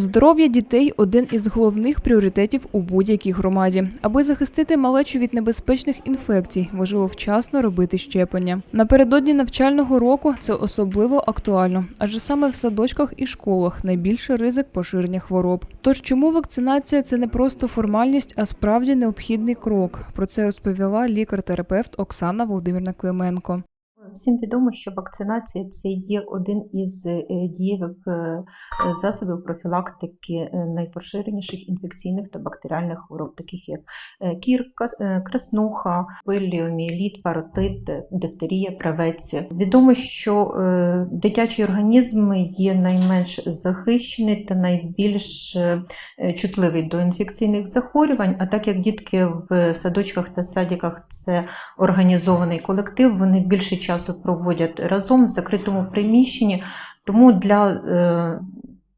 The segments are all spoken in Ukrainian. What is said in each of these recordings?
Здоров'я дітей один із головних пріоритетів у будь-якій громаді. Аби захистити малечу від небезпечних інфекцій, важливо вчасно робити щеплення. Напередодні навчального року це особливо актуально, адже саме в садочках і школах найбільший ризик поширення хвороб. Тож чому вакцинація це не просто формальність, а справді необхідний крок? Про це розповіла лікар-терапевт Оксана Володимирна Клименко. Всім відомо, що вакцинація це є один із е, дієвих е, засобів профілактики е, найпоширеніших інфекційних та бактеріальних хвороб, таких як кір, кас- е, краснуха, поліоміеліт, паротит, дифтерія, правець. Відомо, що дитячий організм є найменш захищений та найбільш чутливий до інфекційних захворювань. А так як дітки в садочках та садиках це організований колектив, вони більше часу проводять разом в закритому приміщенні. Тому для е,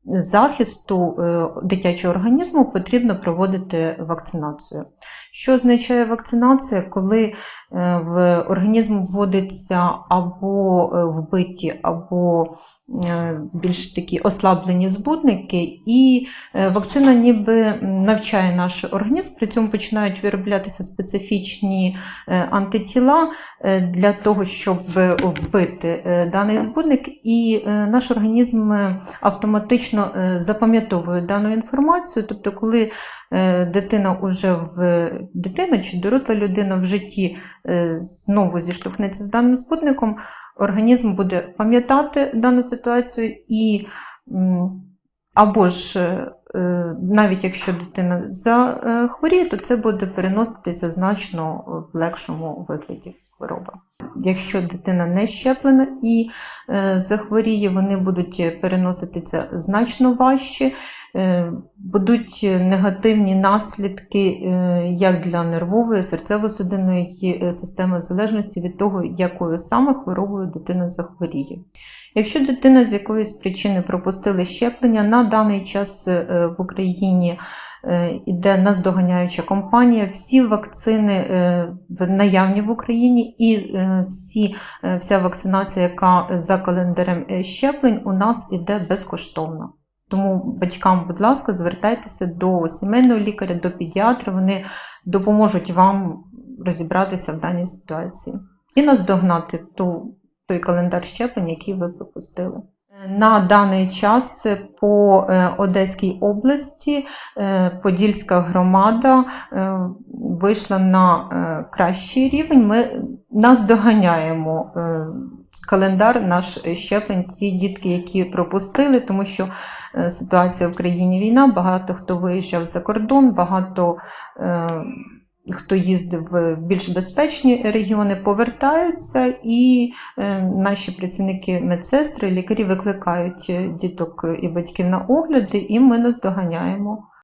захисту е, дитячого організму потрібно проводити вакцинацію. Що означає вакцинація, коли е, в організм вводиться або е, вбиті, або е, більш такі ослаблені збудники, і вакцина ніби навчає наш організм, при цьому починають вироблятися специфічні антитіла для того, щоб вбити даний збудник, і наш організм автоматично запам'ятовує дану інформацію. Тобто, коли дитина уже в дитина чи доросла людина в житті е, знову зіштовхнеться з даним збудником, організм буде пам'ятати дану ситуацію і або ж е, е, навіть якщо дитина захворіє, то це буде переноситися значно в легшому вигляді хвороба. Якщо дитина не щеплена і захворіє, вони будуть переноситися значно важче, будуть негативні наслідки е, як для нервової, серцево-судинної е, системи, в залежності від того, якою саме хворобою дитина захворіє. Якщо дитина з якоїсь причини пропустила щеплення, на даний час е, в Україні е, іде наздоганяюча кампанія. Всі вакцини е, наявні в Україні і е, всі, е, вся вакцинація, яка за календарем е, щеплень, у нас іде безкоштовно. Тому батькам, будь ласка, звертайтеся до сімейного лікаря, до педіатра. Вони допоможуть вам розібратися в даній ситуації і наздогнати ту той календар щеплень, який ви пропустили. На даний час по е, Одеській області е, Подільська громада е, вийшла на е, кращий рівень. Ми наздоганяємо е, календар наш щеплень, ті дітки, які пропустили, тому що е, ситуація в країні війна, багато хто виїжджав за кордон, багато хто їздив в більш безпечні регіони, повертаються, і наші працівники медсестри, лікарі викликають діток і батьків на огляди, і ми наздоганяємо